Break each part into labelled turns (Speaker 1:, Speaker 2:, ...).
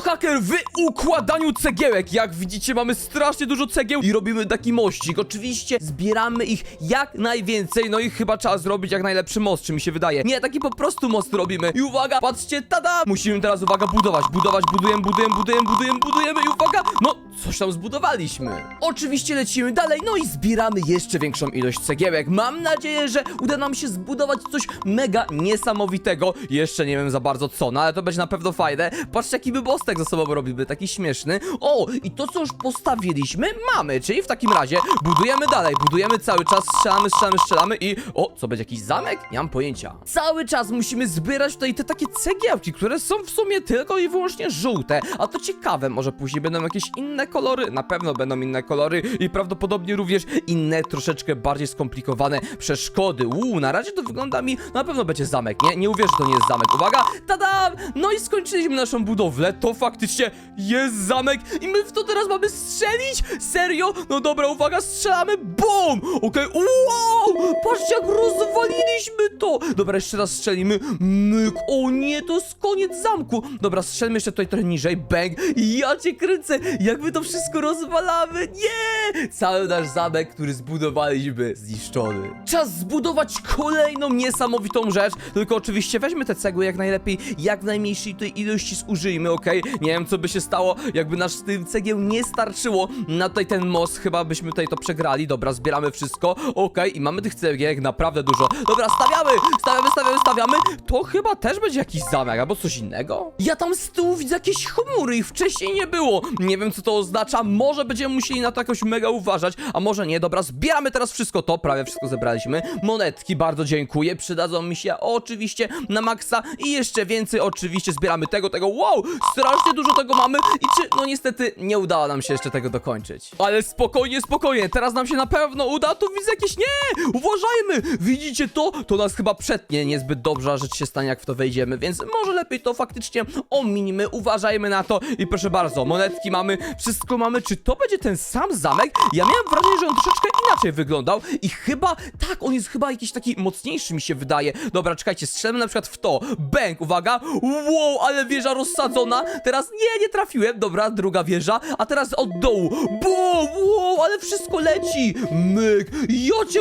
Speaker 1: Hacker w układaniu cegiełek. Jak widzicie, mamy strasznie dużo cegieł i robimy taki mościk. Oczywiście zbieramy ich jak najwięcej, no i chyba trzeba zrobić jak najlepszy most, czy mi się wydaje. Nie, taki po prostu most robimy. I uwaga, patrzcie, tada! Musimy teraz, uwaga, budować, budować, budujemy, budujemy, budujemy, budujemy i uwaga, no, coś tam zbudowaliśmy. Oczywiście lecimy dalej, no i zbieramy jeszcze większą ilość cegiełek. Mam nadzieję, że uda nam się zbudować coś mega niesamowitego. Jeszcze nie wiem za bardzo co, no ale to będzie na pewno fajne. Patrzcie, jaki my mostek ze sobą robimy, taki śmieszny. O, i to co już postawiliśmy, mamy, czyli w takim razie budujemy dalej, budujemy cały czas, strzelamy, strzelamy, strzelamy i... O, co będzie jakiś zamek? Nie mam pojęcia. Cały czas musimy zbierać tutaj te takie cegiełki, które są w sumie tylko i wyłącznie żółte. A to ciekawe, może później będą jakieś inne kolory, na pewno będą inne kolory i prawdopodobnie również inne, troszeczkę bardziej skomplikowane przeszkody. Uuu, na razie to wygląda mi, na pewno będzie zamek, nie? Nie uwierz, że to nie jest zamek. Uwaga, tada! No i skończyliśmy naszą budowlę, to faktycznie jest zamek i my w to teraz mamy strzelić? Serio? No dobra, uwaga, strzelamy, BUM! Okej, wow! Patrzcie, jak rozwaliliśmy to! Dobra, jeszcze raz strzelimy, myk, o nie, to jest koniec zamku! Dobra, strzelmy jeszcze tutaj trochę niżej, bang! Ja cię kręcę, jak my to wszystko rozwalamy, nie! Cały nasz zamek, który zbudowaliśmy, zniszczony. Czas zbudować kolejną niesamowitą rzecz, tylko oczywiście weźmy te cegły jak najlepiej, jak najmniejszej tej ilości zużyjmy, okej? Nie wiem, co by się stało, jakby nasz tym cegieł nie starczyło na tutaj ten most, chyba byśmy tutaj to przegrali. Dobra, zbieramy wszystko, okej, i mamy tych cegiełek naprawdę dużo. Dobra, stawiamy, stawiamy, stawiamy, stawiamy. To chyba też będzie jakiś zamek, albo coś innego? Ja tam z tyłu widzę jakieś chmury, ich wcześniej nie było. Nie wiem, co to oznacza, może będziemy musieli na to jakoś mega uważać, a może nie. Dobra, zbieramy teraz wszystko to, prawie wszystko zebraliśmy. Monetki, bardzo dziękuję, przydadzą mi się oczywiście na maksa i jeszcze więcej oczywiście zbieramy tego, tego, wow, strasznie dużo tego mamy i czy, no niestety nie udało nam się jeszcze tego dokończyć. Ale spokojnie, spokojnie, teraz nam się na pewno uda, tu widzę jakieś, nie, uważajmy, widzicie to? To nas chyba przetnie niezbyt dobrze, rzecz się stanie jak w to wejdziemy, więc może lepiej to faktycznie ominimy, uważajmy na to i proszę bardzo, monetki mamy, wszystko mamy, czy to będzie ten sam zamek? Ja miałem wrażenie, że on troszeczkę inaczej wyglądał i chyba, tak, on jest chyba jakiś taki mocniejszy mi się wydaje. Dobra, czekajcie, strzelmy na przykład w to, bęk, uwaga, wow, ale wieża rozsadzona, teraz nie, nie trafiłem, dobra, druga wieża, a teraz od dołu, bum, wow, ale wszystko leci, myk,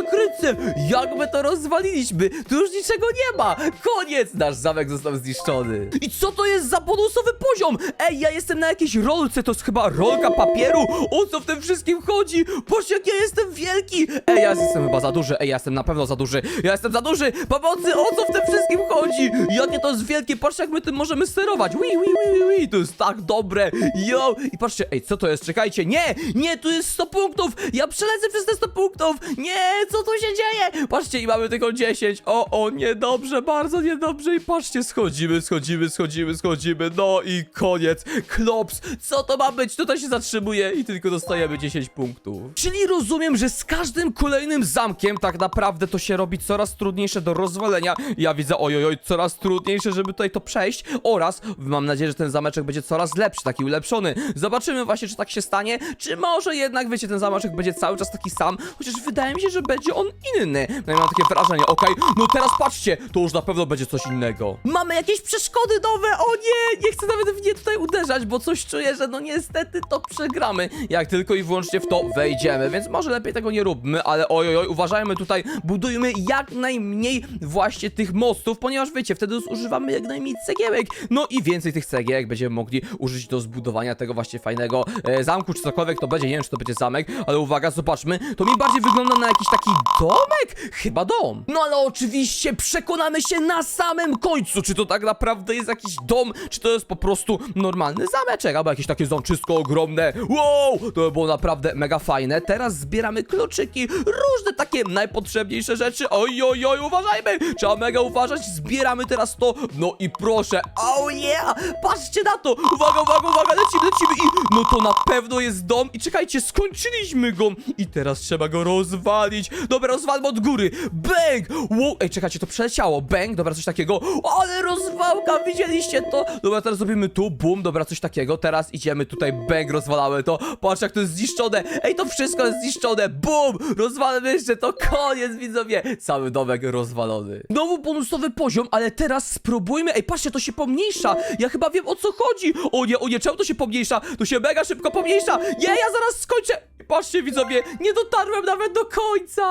Speaker 1: krycę, jak my to rozwaliliśmy, tu już niczego nie ma, koniec, nasz zamek został zniszczony. I co to jest za bonusowy poziom? Ej, ja jestem na jakiejś rolce, to jest chyba rolka papieru, o co w tym wszystkim chodzi? Patrz jak ja jestem wielki, ej, ja jestem chyba za duży, ej, ja jestem na pewno za duży, ja jestem za duży, pomocy, o co w tym wszystkim chodzi? Jakie to jest wielkie, patrzcie jak my tym możemy sterować, wi, wi, wi, wi, wi, to jest tak dobre, yo, i patrzcie, ej, co to jest, czekajcie, nie, nie, tu jest 100 punktów, ja przelecę przez te 100 punktów, nie, co tu się dzieje? Patrzcie, i mamy tylko 10, o, o, niedobrze, bardzo niedobrze. I patrzcie, schodzimy, schodzimy, schodzimy, schodzimy, no i koniec, klops, co to ma być, tutaj się zatrzymuje i tylko dostajemy 10 punktów. Czyli rozumiem, że z każdym kolejnym zamkiem tak naprawdę to się robi coraz trudniejsze do rozwalenia, ja widzę, ojojoj, coraz trudniejsze, żeby tutaj to przejść oraz mam nadzieję, że ten zameczek będzie coraz lepszy, taki ulepszony. Zobaczymy właśnie, czy tak się stanie, czy może jednak, wiecie, ten zameczek będzie cały czas taki sam, chociaż wydaje mi się, że będzie on inny. No i mam takie wrażenie, okej, no teraz patrzcie, to już na pewno będzie coś innego. Mamy jakieś przeszkody nowe, o nie, nie chcę nawet w nie tutaj uderzać, bo coś czuję, że no niestety to przegramy, jak tylko i wyłącznie w to wejdziemy, więc może lepiej tego nie róbmy, ale oj, oj, oj uważajmy tutaj, budujmy jak najmniej właśnie tych mostów, ponieważ wiecie, wtedy zużywamy jak najmniej cegiełek, no i więcej tych cegiełek będziemy mogli użyć do zbudowania tego właśnie fajnego e, zamku, czy cokolwiek to będzie, nie wiem, czy to będzie zamek, ale uwaga, zobaczmy, to mi bardziej wygląda na jakiś taki domek, chyba dom. No ale oczywiście przekonamy się na samym końcu, czy to tak naprawdę jest jakiś dom, czy to jest po prostu normalny zameczek, albo jakieś takie zamczysko ogromne, wow, to by było naprawdę mega fajne. Teraz zbieramy kluczyki, różne takie najpotrzebniejsze rzeczy, oj, oj, oj, uważajmy, trzeba mega uważać, zbieramy teraz to, no i proszę, oh yeah, patrzcie na to, uwaga, uwaga, uwaga, lecimy, lecimy i no to na pewno jest dom. I czekajcie, skończyliśmy go. I teraz trzeba go rozwalić, dobra, rozwalmy od góry, bang, wow, ej, czekajcie, to przeleciało, bang, dobra, coś takiego, ale rozwałka, widzieliście to, dobra, teraz zrobimy tu, bum, dobra, coś takiego. Teraz idziemy tutaj, bang, rozwalamy to. Patrz, jak to jest zniszczone. Ej, to wszystko jest zniszczone. Bum! Rozwalamy jeszcze to. Koniec, widzowie. Cały domek rozwalony. Znowu bonusowy poziom, ale teraz spróbujmy. Ej, patrzcie, to się pomniejsza. Ja chyba wiem, o co chodzi. O nie, o nie, czemu to się pomniejsza? To się mega szybko pomniejsza. Nie, ja zaraz skończę. Patrzcie, widzowie, nie dotarłem nawet do końca.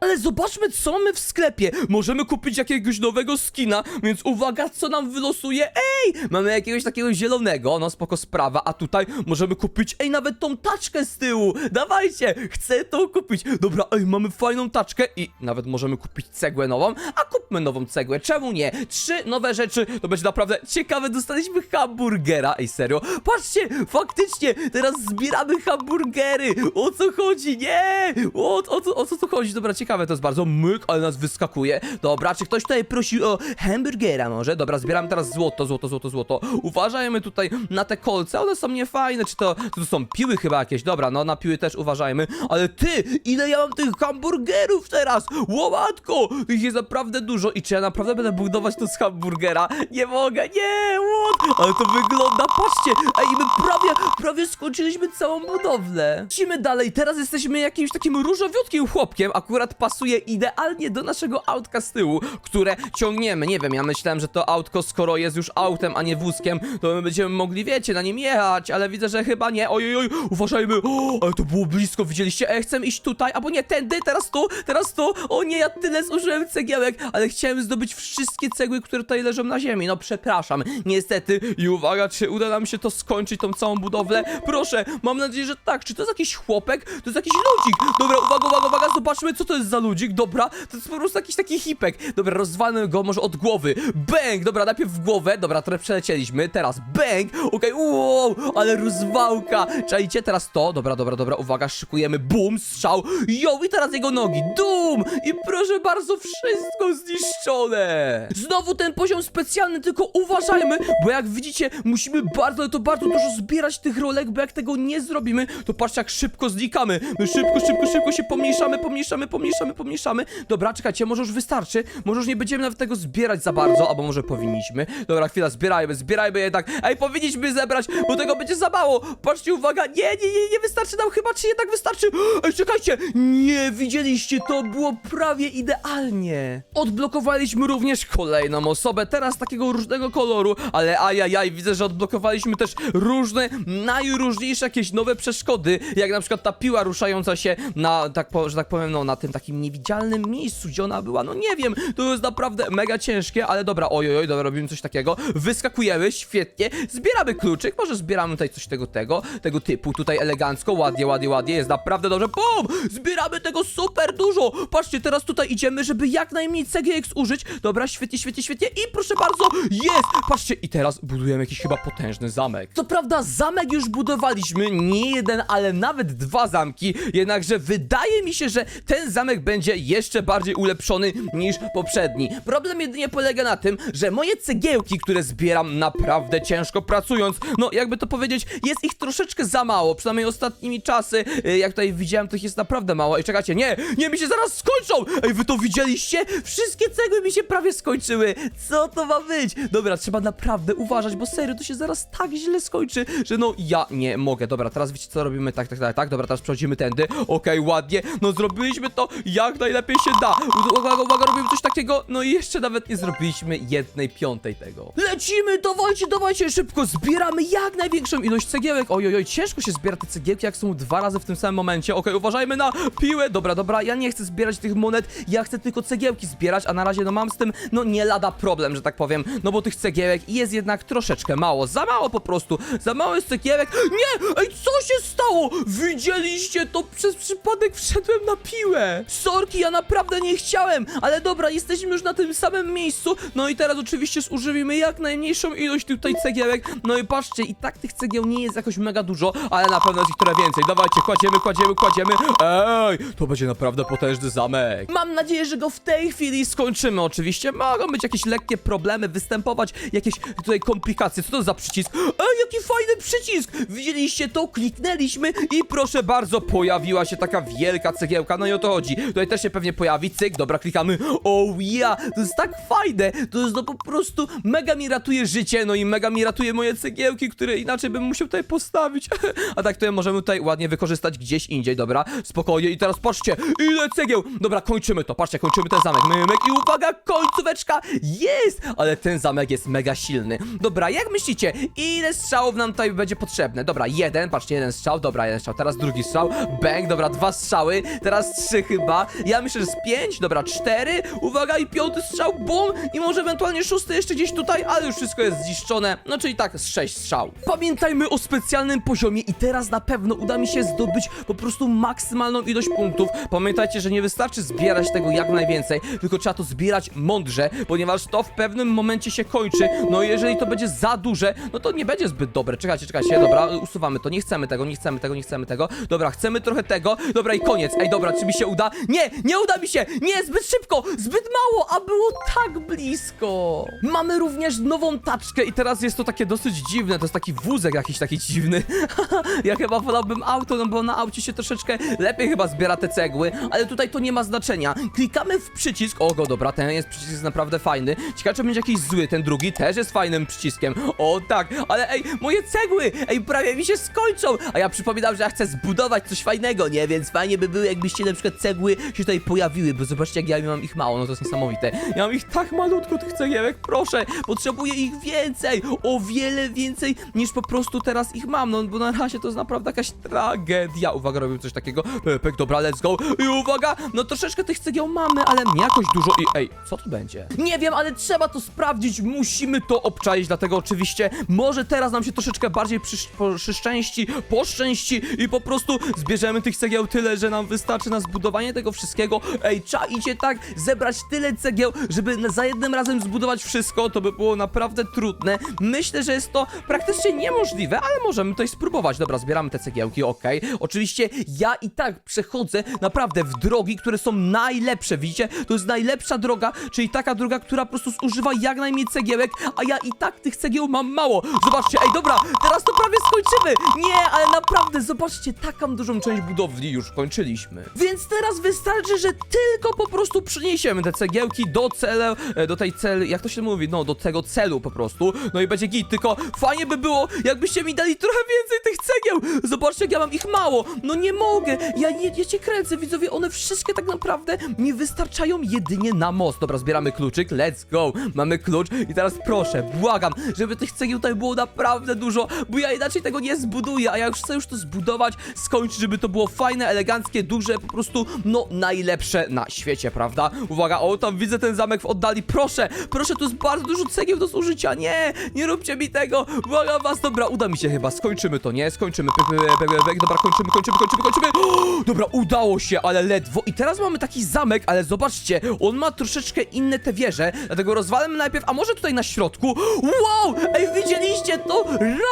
Speaker 1: Ale zobaczmy, co mamy w sklepie. Możemy kupić jakiegoś nowego skina, więc uwaga, co nam wylosuje. Ej, mamy jakiegoś takiego zielonego, no spoko sprawa, a tutaj możemy kupić, ej, nawet tą taczkę z tyłu. Dawajcie, chcę tą kupić. Dobra, ej, mamy fajną taczkę i nawet możemy kupić cegłę nową, a kupmy nową cegłę, czemu nie? Trzy nowe rzeczy, to będzie naprawdę ciekawe, dostaliśmy hamburgera. Ej, serio, patrzcie, faktycznie, teraz zbieramy hamburgery. O co chodzi? Nie! O, o, co- o co tu chodzi? Dobra, ciekawe to jest bardzo. Myk, ale nas wyskakuje. Dobra, czy ktoś tutaj prosi o hamburgera może? Dobra, zbieram teraz złoto, złoto, złoto, złoto. Uważajmy tutaj na te kolce, one są niefajne. Czy to, to są piły chyba jakieś? Dobra, no na piły też uważajmy. Ale ty, ile ja mam tych hamburgerów teraz? Łomatko! Ich jest naprawdę dużo. I czy ja naprawdę będę budować to z hamburgera? Nie mogę, nie! What? Ale to wygląda, patrzcie! Ej, my prawie, prawie skończyliśmy całą budowlę. Lecimy dalej, teraz jesteśmy jakimś takim różowiutkim chłopkiem. Akurat pasuje idealnie do naszego autka z tyłu, które ciągniemy. Nie wiem, ja myślałem, że to autko, skoro jest już autem, a nie wózkiem, to my będziemy mogli, wiecie, na nim jechać, ale widzę, że chyba nie. Oj, oj, uważajmy. O, ale to było blisko, widzieliście? Ej, chcę iść tutaj, albo nie, tędy, teraz tu, teraz tu. O nie, ja tyle zużyłem cegiełek, ale chciałem zdobyć wszystkie cegły, które tutaj leżą na ziemi. No przepraszam, niestety. I uwaga, czy uda nam się to skończyć, tą całą budowlę? Proszę, mam nadzieję, że tak. Czy to jest jakiś chłopek? To jest jakiś ludzik. Dobra, uwaga, uwaga, uwaga, zobaczmy, co to jest za ludzik. Dobra, to jest po prostu jakiś taki hipek. Dobra, rozwalmy go może od głowy. Bang! Dobra, najpierw w głowę. Dobra, trochę przelecieliśmy. Teraz bang! Okej, wow, ale rozwałka. Czajcie, teraz to. Dobra, dobra, dobra, uwaga, szykujemy. Bum, strzał. Jo, i teraz jego nogi. Dum! I proszę bardzo, wszystko zniszczone. Znowu ten poziom specjalny, tylko uważajmy, bo jak widzicie, musimy bardzo, ale to bardzo dużo zbierać tych rolek, bo jak tego nie zrobimy, to patrzcie jak szybko znikamy. My szybko, szybko, szybko się pomniejszamy, pomniejszamy, pomniejszamy, pomniejszamy. Dobra, czekajcie, może już wystarczy. Może już nie będziemy nawet tego zbierać za bardzo, albo może powinniśmy. Dobra, chwila, zbierajmy, zbierajmy jednak. Ej, powinniśmy zebrać, bo tego będzie za mało. Patrzcie, uwaga, nie, nie, nie, nie wystarczy nam chyba, czy jednak wystarczy. Ej, czekajcie, nie, widzieliście, to było prawie idealnie. Odblokowaliśmy również kolejną osobę, teraz takiego różnego koloru, ale ajajaj, widzę, że odblokowaliśmy też różne, najróżniejsze jakieś nowe przeszkody, jak na przykład ta piła ruszająca się na, tak po, że tak powiem, no na tym takim niewidzialnym miejscu, gdzie ona była, no nie wiem, to jest naprawdę mega ciężkie, ale dobra, oj, oj, oj, dobra, robimy coś takiego, wyskakujemy, świetnie, zbieramy kluczyk, może zbieramy tutaj coś tego, tego, tego typu, tutaj elegancko, ładnie, ładnie, ładnie, jest naprawdę dobrze, bum, zbieramy tego super dużo, patrzcie, teraz tutaj idziemy, żeby jak najmniej cegiełek użyć, dobra, świetnie, świetnie, świetnie i proszę bardzo, jest, patrzcie, i teraz budujemy jakiś chyba potężny zamek. Co prawda, zamek już budowaliśmy, nie jeden, ale nawet dwa zamki, jednakże wydaje mi się, że ten zamek będzie jeszcze bardziej ulepszony niż poprzedni. Problem jedynie polega na tym, że moje cegiełki, które zbieram naprawdę ciężko pracując, no jakby to powiedzieć, jest ich troszeczkę za mało, przynajmniej ostatnimi czasy, y, jak tutaj widziałem, to ich jest naprawdę mało. I czekajcie, nie, nie, mi się zaraz skończą! Ej, wy to widzieliście? Wszystkie cegły mi się prawie skończyły. Co to ma być? Dobra, trzeba naprawdę uważać, bo serio, to się zaraz tak źle skończy, że no ja nie mogę. Dobra, teraz wiecie co robimy? Tak, tak, tak, tak. Dobra, teraz przechodzimy tędy. Okej, ładnie. No zrobiliśmy to jak najlepiej się da. Uwaga, uwaga, robimy coś takiego. No i jeszcze nawet nie zrobiliśmy jednej piątej tego. Lecimy, dawajcie, dawajcie, szybko. Zbieramy jak największą ilość cegiełek. Oj, oj, oj, ciężko się zbiera te cegiełki, jak są dwa razy w tym samym momencie. Okej, uważajmy na piłę. Dobra, dobra, ja nie chcę zbierać tych monet, ja chcę tylko cegiełki zbierać, a na razie no mam z tym, no nie lada problem, że tak powiem, no bo tych cegiełek jest jednak troszeczkę mało, za mało po prostu, za mało jest cegiełek. Nie! Ej, co się stało? Widzieliście to? Przez przypadek wszedłem na piłę. Sorki, ja naprawdę nie chciałem, ale dobra, jesteśmy już na tym samym miejscu, no i teraz oczywiście zużywimy jak najmniejszą ilość tutaj cegiełek, no i patrzcie, i tak tych cegieł nie jest jakoś mega dużo, ale na pewno jest ich trochę więcej. Dawajcie, kładziemy, kładziemy, kładziemy. Ej, to będzie naprawdę potężny zamek. Mam nadzieję, że go w tej chwili skończymy. Oczywiście mogą być jakieś lekkie problemy, występować jakieś tutaj komplikacje. Co to za przycisk? Ej, jaki fajny przycisk! Widzieliście to? Kliknęliśmy i proszę bardzo, pojawiła się taka wielka cegiełka. No i o to chodzi. Tutaj też się pewnie pojawi. Cyk, dobra, klikamy. Oh yeah, to jest tak fajne. To jest no po prostu mega mi ratuje życie, no i mega mi ratuje moje cegiełki, które inaczej bym musiał tutaj postawić. A tak to możemy tutaj ładnie wykorzystać gdzieś indziej, dobra? Spokojnie i teraz patrzcie, ile cegieł! Dobra, kończymy to, patrzcie, kończymy ten zamek. Mymek i uwaga, końcóweczka! Jest! Ale ten zamek jest mega silny. Dobra, jak myślicie, ile strzałów nam tutaj będzie potrzebne? Dobra, jeden, patrzcie, jeden strzał, dobra, jeden strzał, teraz drugi strzał, bang, dobra, dwa strzały, teraz trzy chyba. Ja myślę, że z pięć, dobra, cztery, uwaga, i piąty strzał, bum! I może ewentualnie szósty jeszcze gdzieś tutaj, ale już wszystko jest zniszczone. No czyli tak, z sześć strzał. Pamiętajmy o specjalnym poziomie i teraz na pewno uda mi się zdobyć po prostu maksymalną ilość punktów. Pamiętajcie, że nie wystarczy zbierać tego jak najwięcej, tylko trzeba to zbierać mądrze, ponieważ to w pewnym momencie się kończy. No i jeżeli to będzie za duże, no to nie będzie zbyt dobre. Czekajcie, czekajcie, dobra, usuwamy to. Nie chcemy tego, nie chcemy tego, nie chcemy tego. Dobra, chcemy trochę tego. Dobra i koniec. Ej, dobra, czy mi się uda? Nie, nie uda mi się! Nie, zbyt szybko, zbyt mało, a było tak blisko. Mamy również nową taczkę i teraz jest to takie dosyć dziwne. To jest taki wózek jakiś taki dziwny. ja chyba wolałbym auto, no bo na aucie się troszeczkę lepiej chyba zbiera te cegły, ale tutaj to nie ma znaczenia. Klikamy w przycisk. O, go, dobra, ten jest przycisk naprawdę fajny. Ciekawe, czy będzie jakiś zły. Ten drugi też jest fajnym przyciskiem. O, tak, ale ej, moje cegły! Ej, prawie mi się skończą! A ja przypominam, że ja chcę zbudować coś fajnego, nie? Więc fajnie by było, jakbyście na przykład cegły się tutaj pojawiły, bo zobaczcie, jak ja mam ich mało, no to jest niesamowite. Ja mam ich tak malutko, tych cegiełek, proszę, potrzebuję ich więcej, o wiele więcej, niż po prostu teraz ich mam, no bo na razie to jest naprawdę jakaś tragedia. Uwaga, robię coś takiego, Pepek, dobra, let's go, i uwaga, no troszeczkę tych cegieł mamy, ale jakoś dużo i ej, co to będzie? Nie wiem, ale trzeba to sprawdzić, musimy to obczaić, dlatego oczywiście może teraz nam się troszeczkę bardziej przysz- przyszczęści, poszczęści i po prostu zbierzemy tych cegieł tyle, że nam wystarczy na zbudowanie tego wszystkiego. Ej, czaicie tak, zebrać tyle cegieł, żeby za jednym razem zbudować wszystko, to by było naprawdę trudne. Myślę, że jest to praktycznie niemożliwe, ale możemy tutaj spróbować. Dobra, zbieramy te cegiełki, okej. Oczywiście ja i tak przechodzę naprawdę w drogi, które są najlepsze, widzicie? To jest najlepsza droga, czyli taka droga, która po prostu zużywa jak najmniej cegiełek, a ja i tak tych cegieł mam mało. Zobaczcie, ej, dobra, teraz to prawie skończymy. Nie, ale naprawdę, zobaczcie, taką dużą część budowli już kończyliśmy. Więc teraz wystarczy, że tylko po prostu przyniesiemy te cegiełki do celu, e, do tej celu, jak to się mówi, no, do tego celu po prostu. No i będzie git, tylko fajnie by było, jakbyście mi dali trochę więcej tych cegieł. Zobaczcie, jak ja mam ich mało. No nie mogę, ja, nie, ja cię kręcę, widzowie, one wszystkie tak naprawdę nie wystarczają jedynie na most. Dobra, zbieramy kluczyk, let's go. Mamy klucz i teraz proszę, błagam, żeby tych cegieł tutaj było naprawdę dużo, bo ja inaczej tego nie zbuduję, a ja już chcę już to zbudować, skończyć, żeby to było fajne, eleganckie, duże, po prostu, no, najlepsze na świecie, prawda? Uwaga, o, tam widzę ten zamek w oddali, proszę, proszę, tu jest bardzo dużo cegieł do zużycia, nie, nie róbcie mi tego, błagam was, dobra, uda mi się chyba, skończymy to, nie, skończymy, pyk, pyk, pyk, pyk, dobra, kończymy, kończymy, kończymy, kończymy, o, dobra, udało się, ale ledwo, i teraz mamy taki zamek, ale zobaczcie, on ma troszeczkę inne te wieże, dlatego rozwalmy najpierw, a może tutaj na środku, wow, ej, widzieliście to?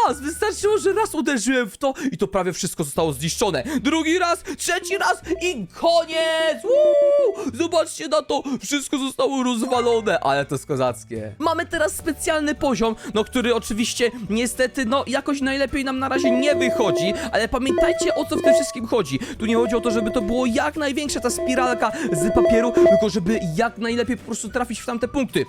Speaker 1: Raz, wystarczyło, że raz uderzyłem w to i to prawie wszystko zostało zniszczone, drugi raz, trzeci raz i koniec, Woo! Zobaczcie na to, wszystko zostało rozwalone, ale to jest. Mamy teraz specjalny poziom, no który oczywiście niestety, no jakoś najlepiej nam na razie nie wychodzi, ale pamiętajcie o co w tym wszystkim chodzi. Tu nie chodzi o to, żeby to było jak największa ta spiralka z papieru, tylko żeby jak najlepiej po prostu trafić w tamte punkty.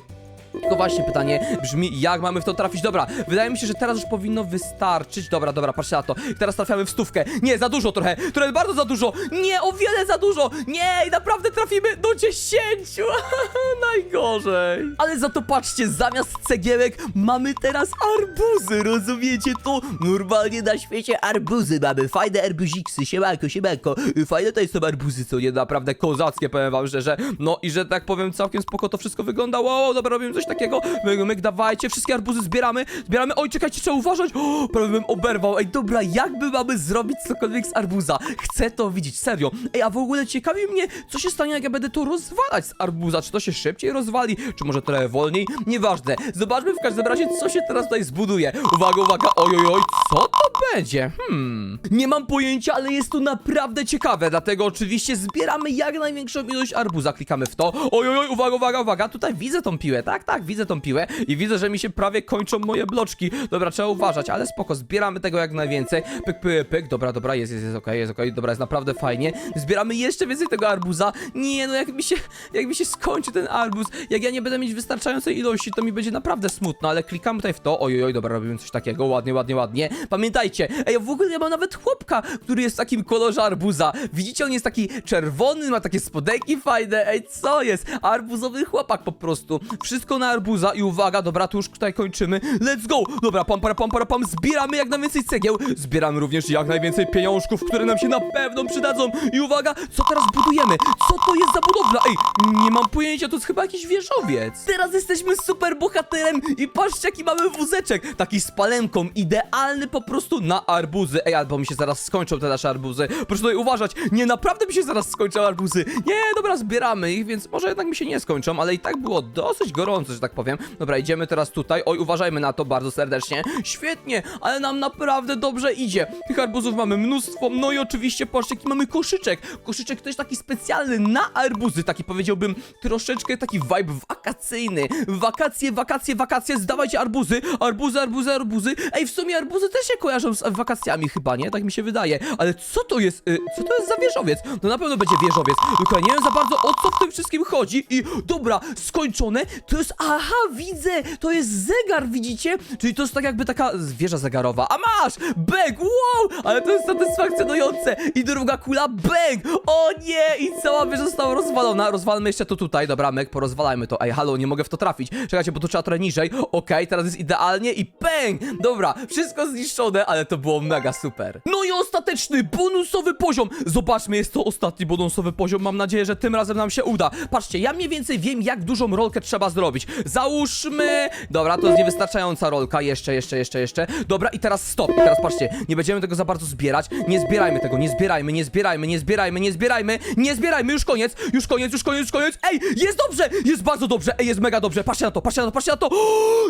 Speaker 1: Tylko właśnie pytanie brzmi, jak mamy w to trafić? Dobra, wydaje mi się, że teraz już powinno wystarczyć. Dobra, dobra, patrzcie na to. Teraz trafiamy w stówkę. Nie, za dużo trochę. Trochę bardzo za dużo. Nie, o wiele za dużo. Nie, i naprawdę trafimy do 10. Najgorzej. Ale za to patrzcie, zamiast cegiełek mamy teraz arbuzy, rozumiecie to? Normalnie na świecie arbuzy mamy. Fajne arbuziksy, siemanko, siemanko. Fajne to są arbuzy, co nie? Naprawdę kozackie, powiem wam szczerze. No i że tak powiem, całkiem spoko to wszystko wygląda. Wow, dobra, robimy coś takiego. Myk, myk, dawajcie, wszystkie arbuzy zbieramy. Zbieramy. Oj, czekajcie, trzeba uważać. O, prawie bym oberwał. Ej, dobra, jakby mamy zrobić cokolwiek z arbuza? Chcę to widzieć, serio. Ej, a w ogóle ciekawi mnie, co się stanie, jak ja będę to rozwalać z arbuza. Czy to się szybciej rozwali, czy może trochę wolniej? Nieważne. Zobaczmy w każdym razie, co się teraz tutaj zbuduje. Uwaga, uwaga. Oj, oj, oj, co to będzie? Hmm. Nie mam pojęcia, ale jest to naprawdę ciekawe, dlatego oczywiście zbieramy jak największą ilość arbuza. Klikamy w to. Oj, oj, oj, uwaga, uwaga, uwaga. Tutaj widzę tą piłę. Tak, tak, widzę tą piłę i widzę, że mi się prawie kończą moje bloczki. Dobra, trzeba uważać, ale spoko, zbieramy tego jak najwięcej. Pyk, pyk, pyk. Dobra, dobra, jest, jest, jest okej, jest okej. Dobra, jest naprawdę fajnie. Zbieramy jeszcze więcej tego arbuza. Nie, no jak mi się, jak mi się skończy ten arbuz, jak ja nie będę mieć wystarczającej ilości, to mi będzie naprawdę smutno, ale klikamy tutaj w to. Oj, oj, dobra, robimy coś takiego. Ładnie, ładnie, ładnie. Pamiętajcie, ej, w ogóle ja mam nawet chłopka, który jest w takim kolorze arbuza. Widzicie, on jest taki czerwony, ma takie spodeki fajne. Ej, co jest? Arbuzowy chłopak po prostu. Wszystko na arbuza i uwaga, dobra, tu już tutaj kończymy. Let's go! Dobra, pam, para, pam, para, pam, zbieramy jak najwięcej cegieł. Zbieramy również jak najwięcej pieniążków, które nam się na pewno przydadzą. I uwaga, co teraz budujemy? Co to jest za budowla? Ej, nie mam pojęcia, to jest chyba jakiś wieżowiec. Teraz jesteśmy super bohaterem i patrzcie, jaki mamy wózeczek. Taki z palemką, idealny po prostu na arbuzy. Ej, albo mi się zaraz skończą te nasze arbuzy. Proszę tutaj uważać, nie, naprawdę mi się zaraz skończą arbuzy. Nie, dobra, zbieramy ich, więc może jednak mi się nie skończą, ale i tak było dosyć gorąco, że tak powiem. Dobra, idziemy teraz tutaj. Oj, uważajmy na to bardzo serdecznie. Świetnie, ale nam naprawdę dobrze idzie. Tych arbuzów mamy mnóstwo. No i oczywiście, patrzcie, jaki mamy koszyczek. Koszyczek też taki specjalny na arbuzy, taki powiedziałbym troszeczkę taki vibe wakacyjny. Wakacje, wakacje, wakacje, zdawajcie arbuzy, arbuzy, arbuzy, arbuzy. Ej, w sumie arbuzy też się kojarzą z wakacjami chyba, nie? Tak mi się wydaje. Ale co to jest? Y, co to jest za wieżowiec? No na pewno będzie wieżowiec. Tylko ja nie wiem za bardzo o co w tym wszystkim chodzi. I dobra, skończone. To jest, aha, widzę, to jest zegar, widzicie? Czyli to jest tak jakby taka wieża zegarowa. A masz! Bang! Wow! Ale to jest satysfakcjonujące. I druga kula, bang! O nie! I cała wieża została rozwalona. Rozwalmy jeszcze to tutaj. Dobra, Mek, porozwalajmy to. Ej, halo, nie mogę w to trafić. Czekajcie, bo tu trzeba trochę niżej. Okej, teraz jest idealnie i bang! Dobra, wszystko zniszczone, ale to było mega super. No i ostateczny, bonusowy poziom. Zobaczmy, jest to ostatni bonusowy poziom. Mam nadzieję, że tym razem nam się uda. Patrzcie, ja mniej więcej wiem, jak dużą rolkę trzeba zrobić. Załóżmy... Dobra, to jest niewystarczająca rolka. Jeszcze, jeszcze, jeszcze, jeszcze. Dobra, i teraz stop. I teraz patrzcie, nie będziemy tego za bardzo zbierać. Nie zbierajmy tego, nie zbierajmy, nie zbierajmy, nie zbierajmy, nie zbierajmy, nie zbierajmy. Już koniec, już koniec, już koniec, już koniec. Ej, jest dobrze, jest bardzo dobrze, ej, jest mega dobrze. Patrzcie na to, patrzcie na to, patrzcie na to.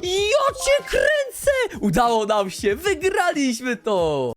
Speaker 1: Ja cię kręcę! Udało nam się, wygraliśmy to!